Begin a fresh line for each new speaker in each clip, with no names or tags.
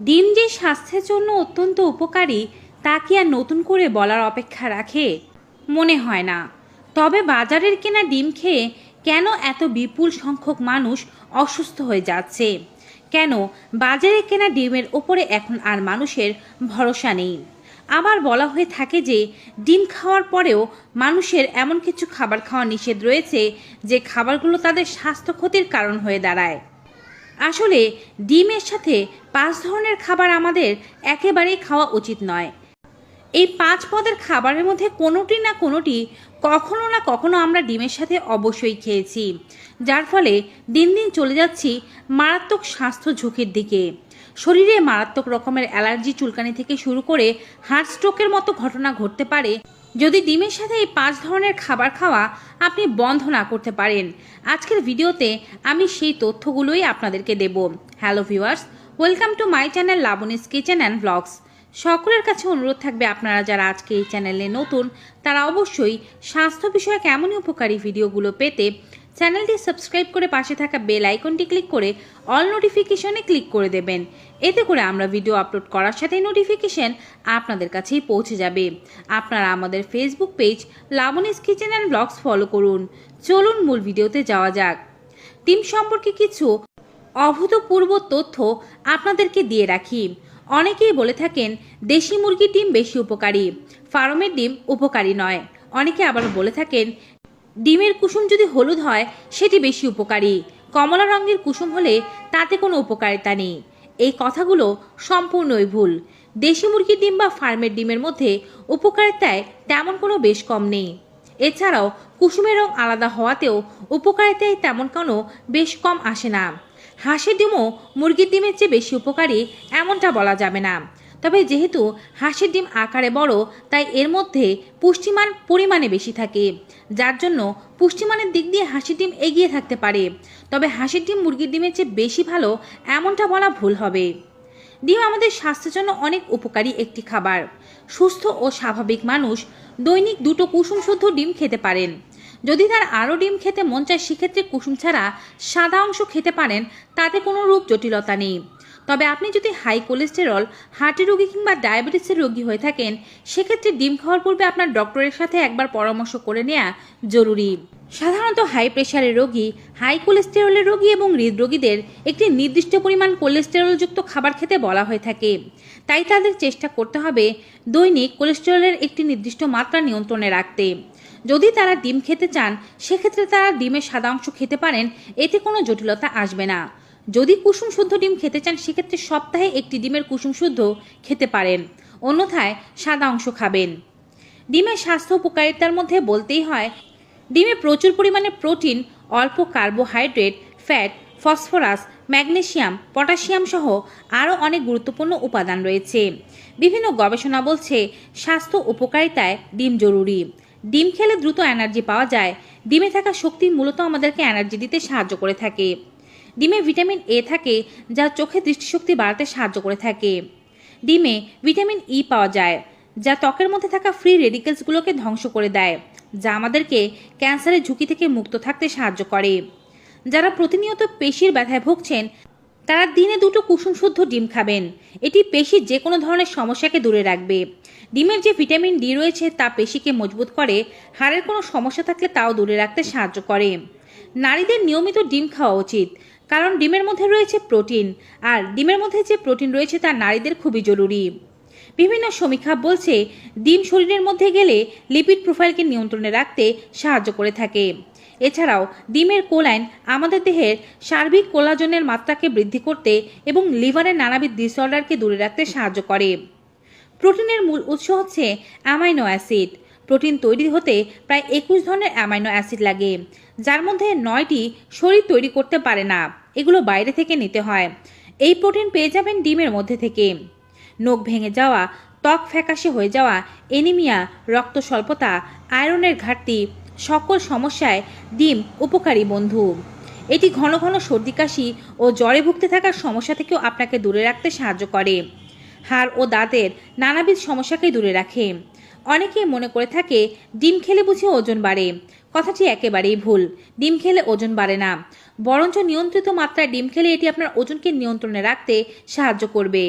ডিম যে স্বাস্থ্যের জন্য অত্যন্ত উপকারী, তা কি আর নতুন করে বলার অপেক্ষা রাখে? মনে হয় না। তবে বাজারের কেনা ডিম খেয়ে কেন এত বিপুল সংখ্যক মানুষ অসুস্থ হয়ে যাচ্ছে? কেন বাজারে কেনা ডিমের ওপরে এখন আর মানুষের ভরসা নেই? আবার বলা হয়ে থাকে যে, ডিম খাওয়ার পরেও মানুষের এমন কিছু খাবার খাওয়া নিষেধ রয়েছে, যে খাবারগুলো তাদের স্বাস্থ্য ক্ষতির কারণ হয়ে দাঁড়ায়। আসলে ডিমের সাথে পাঁচ ধরনের খাবার আমাদের একেবারেই খাওয়া উচিত নয়। এই পাঁচ পদের খাবারের মধ্যে কোনোটি না কোনোটি কখনো না কখনো আমরা ডিমের সাথে অবশ্যই খেয়েছি, যার ফলে দিন দিন চলে যাচ্ছি মারাত্মক স্বাস্থ্য ঝুঁকির দিকে। শরীরে মারাত্মক রকমের অ্যালার্জি চুলকানি থেকে শুরু করে হার্ট স্ট্রোকের মতো ঘটনা ঘটতে পারে যদি ডিমের সাথে এই পাঁচ ধরনের খাবার খাওয়া আপনি বন্ধ না করতে পারেন, আজকের ভিডিওতে আমি সেই তথ্যগুলোই আপনাদেরকে দেব। Hello viewers, welcome to my channel Labani's kitchen and blogs. সকলের কাছে অনুরোধ থাকবে আপনারা যারা আজকে এই চ্যানেলে নতুন, তারা অবশ্যই স্বাস্থ্য বিষয়ক এমনই উপকারী ভিডিওগুলো পেতে চ্যানেলটি সাবস্ক্রাইব করে পাশে থাকা বেল আইকনটি ক্লিক করে অল নোটিফিকেশনে ক্লিক করে দেবেন। এতে করে আমরা ভিডিও আপলোড করার সাথে নোটিফিকেশন আপনাদের কাছেই পৌঁছে যাবে। আপনারা আমাদের Facebook page Labani's kitchen and blogs follow করুন। চলুন মূল ভিডিওতে যাওয়া যাক। টিম সম্পর্কে কিছু অভূতপূর্ব তথ্য আপনাদেরকে দিয়ে রাখি। অনেকেই বলে থাকেন, দেশি মুরগির ডিম বেশি উপকারী। ফার্মের ডিম উপকারী নয়। অনেকে আবার বলে থাকেন ডিমের কুসুম যদি হলুদ হয়, সেটি বেশি উপকারী। কমলা রঙের কুসুম হলে তাতে কোনো উপকারিতা নেই। এই কথাগুলো সম্পূর্ণই ভুল। দেশি মুরগির ডিম বা ফার্মের ডিমের মধ্যে উপকারিতায় তেমন কোনো বেশ কম নেই। এছাড়াও কুসুমের রং আলাদা হওয়াতেও উপকারিতায় তেমন কোনো বেশ কম আসে না। হাঁসের ডিমও মুরগির ডিমের চেয়ে বেশি উপকারী, এমনটা বলা যাবে না। তবে যেহেতু হাঁসের ডিম আকারে বড়, তাই এর মধ্যে পুষ্টিমান পরিমাণে বেশি থাকে। যার জন্য পুষ্টিমানের দিক দিয়ে হাঁসের ডিম এগিয়ে থাকতে পারে। তবে হাঁসের ডিম মুরগির ডিমের চেয়ে বেশি ভালো এমনটা বলা ভুল হবে। ডিম আমাদের স্বাস্থ্যের জন্য অনেক উপকারী একটি খাবার। সুস্থ ও স্বাভাবিক মানুষ দৈনিক দুটো কুসুম শুদ্ধ ডিম খেতে পারেন। যদি তার আরও ডিম খেতে মন চায়, সেক্ষেত্রে কুসুম ছাড়া সাদা অংশ খেতে পারেন, তাতে কোনো রূপ জটিলতা নেই। তবে আপনি যদি হাই কোলেস্টেরল, হার্টের রোগী কিংবা ডায়াবেটিসের রোগী হয়ে থাকেন, সেক্ষেত্রে ডিম খাওয়ার পূর্বে আপনার ডক্টরের সাথে একবার পরামর্শ করে নেওয়া জরুরি। সাধারণত হাই প্রেশারের রোগী, হাই কোলেস্টেরলের রোগী এবং হৃদরোগীদের একটি নির্দিষ্ট পরিমাণ কোলেস্টেরলযুক্ত খাবার খেতে বলা হয়ে থাকে। তাই তাদের চেষ্টা করতে হবে দৈনিক কোলেস্টেরলের একটি নির্দিষ্ট মাত্রা নিয়ন্ত্রণে রাখতে। যদি তারা ডিম খেতে চান, সেক্ষেত্রে তারা ডিমের সাদা অংশ খেতে পারেন, এতে কোনো জটিলতা আসবে না। যদি কুসুম শুদ্ধ ডিম খেতে চান, সেক্ষেত্রে সপ্তাহে একটি ডিমের কুসুম শুদ্ধ খেতে পারেন। অন্যথায় সাদা অংশ খাবেন। ডিমের স্বাস্থ্য উপকারিতার মধ্যে বলতেই হয়, ডিমে প্রচুর পরিমাণে প্রোটিন, অল্প carbohydrate, fat, phosphorus, magnesium, potassium সহ আরও অনেক গুরুত্বপূর্ণ উপাদান রয়েছে। বিভিন্ন গবেষণা বলছে, স্বাস্থ্য উপকারিতায় ডিম জরুরি। ডিম খেলে দ্রুত এনার্জি পাওয়া যায়। ডিমে থাকা শক্তি মূলত আমাদেরকে এনার্জি দিতে সাহায্য করে থাকে। ডিমে ভিটামিন এ থাকে যা চোখের দৃষ্টিশক্তি বাড়াতে সাহায্য করে থাকে। ডিমে ভিটামিন ই পাওয়া যায়, যা ত্বকের মধ্যে থাকা ফ্রি রেডিকেলসগুলোকে ধ্বংস করে দেয়, যা আমাদেরকে ক্যান্সারের ঝুঁকি থেকে মুক্ত থাকতে সাহায্য করে। যারা প্রতিনিয়ত পেশির ব্যথায় ভুগছেন, তারা দিনে দুটো কুসুম শুদ্ধ ডিম খাবেন। এটি পেশির যে কোনো ধরনের সমস্যাকে দূরে রাখবে। ডিমের যে ভিটামিন ডি রয়েছে তা পেশিকে মজবুত করে, হাড়ের কোনো সমস্যা থাকলে তাও দূরে রাখতে সাহায্য করে। নারীদের নিয়মিত ডিম খাওয়া উচিত কারণ ডিমের মধ্যে রয়েছে প্রোটিন, আর ডিমের মধ্যে যে প্রোটিন রয়েছে তা নারীদের খুবই জরুরি। বিভিন্ন সমীক্ষা বলছে, ডিম শরীরের মধ্যে গেলে লিপিড প্রোফাইলকে নিয়ন্ত্রণে রাখতে সাহায্য করে থাকে। এছাড়াও, ডিমের কোলাইন আমাদের দেহের সার্বিক কোলাজনের মাত্রাকে বৃদ্ধি করতে এবং লিভারের নানাবিধ ডিসঅর্ডারকে দূরে রাখতে সাহায্য করে। প্রোটিনের মূল উৎস হচ্ছে অ্যামাইনো অ্যাসিড। প্রোটিন তৈরি হতে প্রায় একুশ ধরনের অ্যামাইনো অ্যাসিড লাগে, যার মধ্যে নয়টি শরীর তৈরি করতে পারে না। এগুলো বাইরে থেকে নিতে হয়। এই প্রোটিন পেয়ে যাবেন ডিমের মধ্যে থেকে। নখ ভেঙে যাওয়া, ত্বক ফ্যাকাশে হয়ে যাওয়া, এনিমিয়া রক্ত স্বল্পতা আয়রনের ঘাটতি সকল সমস্যায় ডিম উপকারী বন্ধু। এটি ঘন ঘন সর্দি কাশি ও জ্বরে ভুগতে থাকার সমস্যা থেকেও আপনাকে দূরে রাখতে সাহায্য করে। হাড় ও দাঁতের নানাবিধ সমস্যাকে দূরে রাখে। অনেকে মনে করে থাকে, ডিম খেলে বুঝি ওজন বাড়ে। কথাটি একেবারেই ভুল। ডিম খেলে ওজন বাড়ে না। বরঞ্চ নিয়ন্ত্রিত মাত্রায় ডিম খেলে এটি আপনার ওজনকে নিয়ন্ত্রণে রাখতে সাহায্য করবে।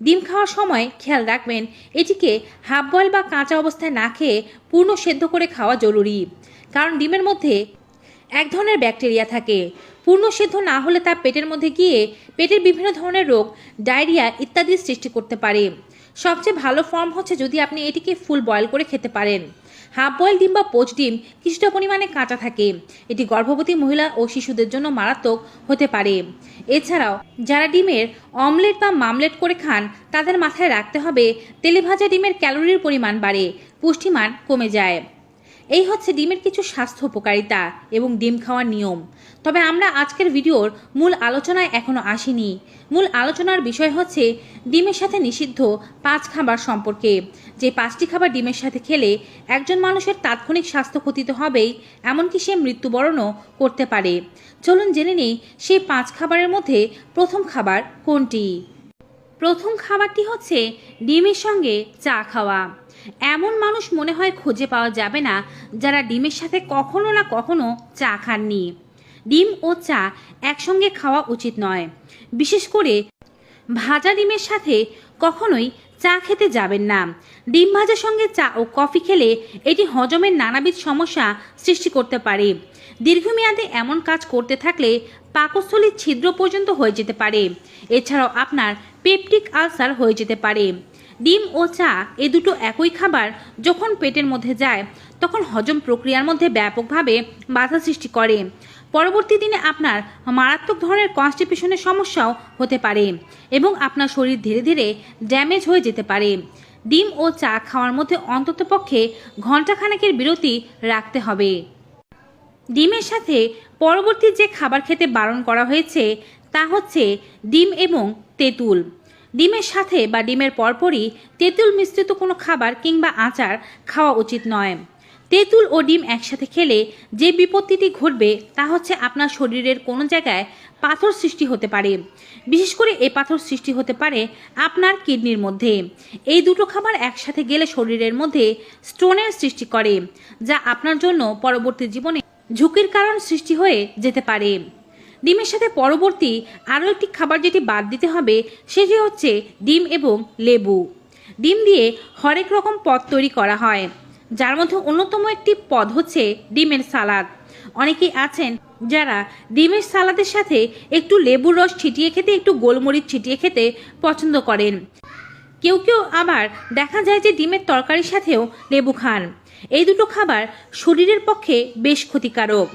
ডিম খাওয়ার সময় খেয়াল রাখবেন, এটিকে হাফ বয়েল বা কাঁচা অবস্থায় না খেয়ে পূর্ণ সেদ্ধ করে খাওয়া জরুরি। কারণ ডিমের মধ্যে এক ধরনের ব্যাকটেরিয়া থাকে। পূর্ণ সেদ্ধ না হলে তা পেটের মধ্যে গিয়ে পেটের বিভিন্ন ধরনের রোগ, ডায়রিয়া ইত্যাদির সৃষ্টি করতে পারে। সবচেয়ে ভালো ফর্ম হচ্ছে যদি আপনি এটিকে ফুল বয়েল করে খেতে পারেন। হাফ বয়েল ডিম বা পোচ ডিম কিছুটা পরিমাণে কাঁচা থাকে। এটি গর্ভবতী মহিলা ও শিশুদের জন্য মারাত্মক হতে পারে। এছাড়াও, যারা ডিমের অমলেট বা মামলেট করে খান, তাদের মাথায় রাখতে হবে তেলে ভাজা ডিমের ক্যালোরির পরিমাণ বাড়ে, পুষ্টিমান কমে যায়। এই হচ্ছে ডিমের কিছু স্বাস্থ্য উপকারিতা এবং ডিম খাওয়ার নিয়ম। তবে আমরা আজকের ভিডিওর মূল আলোচনায় এখনও আসিনি। মূল আলোচনার বিষয় হচ্ছে ডিমের সাথে নিষিদ্ধ পাঁচ খাবার সম্পর্কে। যে পাঁচটি খাবার ডিমের সাথে খেলে একজন মানুষের তাৎক্ষণিক স্বাস্থ্য ক্ষতি তো হবেই, এমনকি সে মৃত্যুবরণও করতে পারে। চলুন জেনে নেই সেই পাঁচ খাবারের মধ্যে প্রথম খাবার কোনটি। প্রথম খাবারটি হচ্ছে ডিমের সঙ্গে চা খাওয়া। এমন মানুষ মনে হয় খুঁজে পাওয়া যাবে না যারা ডিমের সাথে কখনো না কখনো চা খাননি। ডিম ও চা একসঙ্গে খাওয়া উচিত নয়। বিশেষ করে ভাজা ডিমের সাথে কখনোই চা খেতে যাবেন না। ডিম ভাজার সঙ্গে চা ও কফি খেলে এটি হজমের নানাবিধ সমস্যা সৃষ্টি করতে পারে। দীর্ঘমেয়াদে এমন কাজ করতে থাকলে পাকস্থলীর ছিদ্র পর্যন্ত হয়ে যেতে পারে। এছাড়াও আপনার পেপটিক আলসার হয়ে যেতে পারে। ডিম ও চা এ দুটো একই খাবার যখন পেটের মধ্যে যায় তখন হজম প্রক্রিয়ার মধ্যে ব্যাপকভাবে বাধা সৃষ্টি করে। পরবর্তী দিনে আপনার মারাত্মক ধরনের কনস্টিপেশনের সমস্যাও হতে পারে এবং আপনার শরীর ধীরে ধীরে ড্যামেজ হয়ে যেতে পারে। ডিম ও চা খাওয়ার মধ্যে অন্ততপক্ষে ঘণ্টাখানেকের বিরতি রাখতে হবে। ডিমের সাথে পরবর্তী যে খাবার খেতে বারণ করা হয়েছে তা হচ্ছে ডিম এবং তেঁতুল। ডিমের সাথে বা ডিমের পরপরই তেঁতুল মিশ্রিত কোনো খাবার কিংবা আচার খাওয়া উচিত নয়। তেঁতুল ও ডিম একসাথে খেলে যে বিপত্তিটি ঘটবে তা হচ্ছে আপনার শরীরের কোনো জায়গায় পাথর সৃষ্টি হতে পারে। বিশেষ করে এই পাথর সৃষ্টি হতে পারে আপনার কিডনির মধ্যে। এই দুটো খাবার একসাথে গেলে শরীরের মধ্যে স্টোনের সৃষ্টি করে, যা আপনার জন্য পরবর্তী জীবনে ঝুঁকির কারণ সৃষ্টি হয়ে যেতে পারে। ডিমের সাথে পরবর্তী আরও একটি খাবার যেটি বাদ দিতে হবে, সেটি হচ্ছে ডিম এবং লেবু। ডিম দিয়ে হরেক রকম পদ তৈরি করা হয়। যার মধ্যে অন্যতম একটি পদ হচ্ছে ডিমের সালাদ। অনেকেই আছেন যারা ডিমের সালাদের সাথে একটু লেবুর রস ছিটিয়ে খেতে, একটু গোলমরিচ ছিটিয়ে খেতে পছন্দ করেন। কেউ কেউ আবার দেখা যায় যে ডিমের তরকারির সাথেও লেবু খান। এই দুটো খাবার শরীরের পক্ষে বেশ ক্ষতিকারক।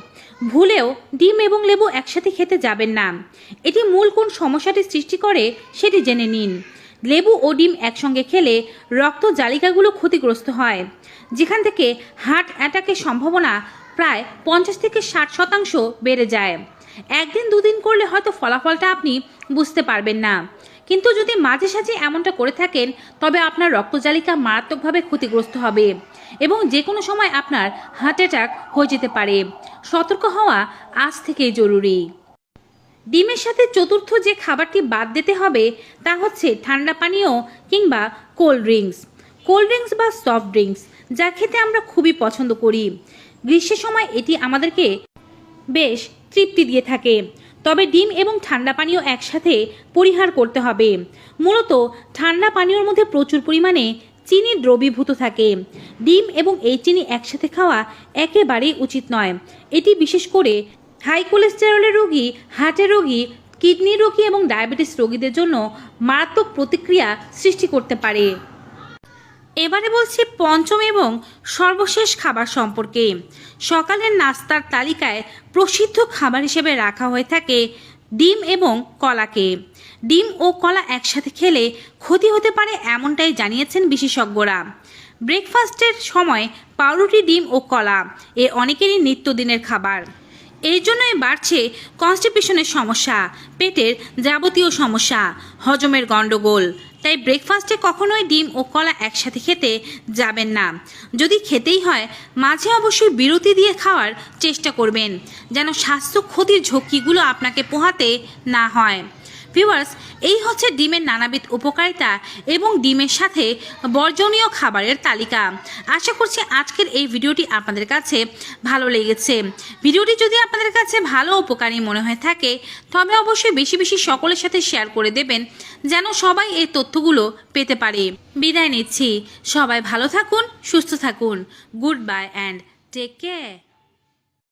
ভুলেও ডিম এবং লেবু একসাথে খেতে যাবেন না। এটি মূল কোন সমস্যাটি সৃষ্টি করে সেটি জেনে নিন। লেবু ও ডিম একসঙ্গে খেলে রক্ত জালিকাগুলো ক্ষতিগ্রস্ত হয়। যেখান থেকে হার্ট অ্যাটাকের সম্ভাবনা প্রায় পঞ্চাশ থেকে ষাট শতাংশ বেড়ে যায়। একদিন দুদিন করলে হয়তো ফলাফলটা আপনি বুঝতে পারবেন না। কিন্তু যদি মাঝে সাঝে এমনটা করে থাকেন, তবে আপনার রক্তজালিকা মারাত্মকভাবে ক্ষতিগ্রস্ত হবে এবং যে কোনো সময় আপনার হার্ট অ্যাটাক হয়ে যেতে পারে। সতর্ক হওয়া আজ থেকেই জরুরি। ডিমের সাথে চতুর্থ যে খাবারটি বাদ দিতে হবে, তা হচ্ছে ঠান্ডা পানীয় কিংবা কোল্ড ড্রিঙ্কস। কোল্ড ড্রিঙ্কস বা সফট ড্রিঙ্কস, যা খেতে আমরা খুবই পছন্দ করি। গ্রীষ্মের সময় এটি আমাদেরকে বেশ তৃপ্তি দিয়ে থাকে। তবে ডিম এবং ঠান্ডা পানীয় একসাথে পরিহার করতে হবে। মূলত ঠান্ডা পানীয়র মধ্যে প্রচুর পরিমাণে চিনি দ্রবীভূত থাকে। ডিম এবং এই চিনি একসাথে খাওয়া একেবারেই উচিত নয়। এটি বিশেষ করে হাই কোলেস্টেরলের রোগী, হার্টের রোগী, কিডনি রোগী এবং ডায়াবেটিস রোগীদের জন্য মারাত্মক প্রতিক্রিয়া সৃষ্টি করতে পারে। এবারে বলছি পঞ্চম এবং সর্বশেষ খাবার সম্পর্কে। সকালের নাস্তার তালিকায় প্রসিদ্ধ খাবার হিসেবে রাখা হয়ে থাকে ডিম এবং কলাকে। ডিম ও কলা একসাথে খেলে ক্ষতি হতে পারে এমনটাই জানিয়েছেন বিশেষজ্ঞরা। ব্রেকফাস্টের সময় পাউরুটি, ডিম ও কলা, এ অনেকেরই নিত্যদিনের খাবার। এই জন্যই বাড়ছে কনস্টিপেশনের সমস্যা, পেটের যাবতীয় সমস্যা, হজমের গণ্ডগোল তাই ব্রেকফাস্টে কখনোই ডিম ও কলা একসাথে খেতে যাবেন না। যদি খেতেই হয়, মাঝে অবশ্যই বিরতি দিয়ে খাওয়ার চেষ্টা করবেন, যেন স্বাস্থ্য ক্ষতির ঝুঁকিগুলো আপনাকে পোহাতে না হয়। ভিউয়ার্স এই হচ্ছে ডিমের নানাবিধ উপকারিতা এবং ডিমের সাথে বর্জনীয় খাবারের তালিকা। আশা করছি আজকের এই ভিডিওটি আপনাদের কাছে ভালো লেগেছে। ভিডিওটি যদি আপনাদের কাছে ভালো উপকারী মনে হয়ে থাকে, তবে অবশ্যই বেশি বেশি সকলের সাথে শেয়ার করে দেবেন, যেন সবাই এই তথ্যগুলো পেতে পারে। বিদায় নিচ্ছি। সবাই ভালো থাকুন, সুস্থ থাকুন। Good bye and take care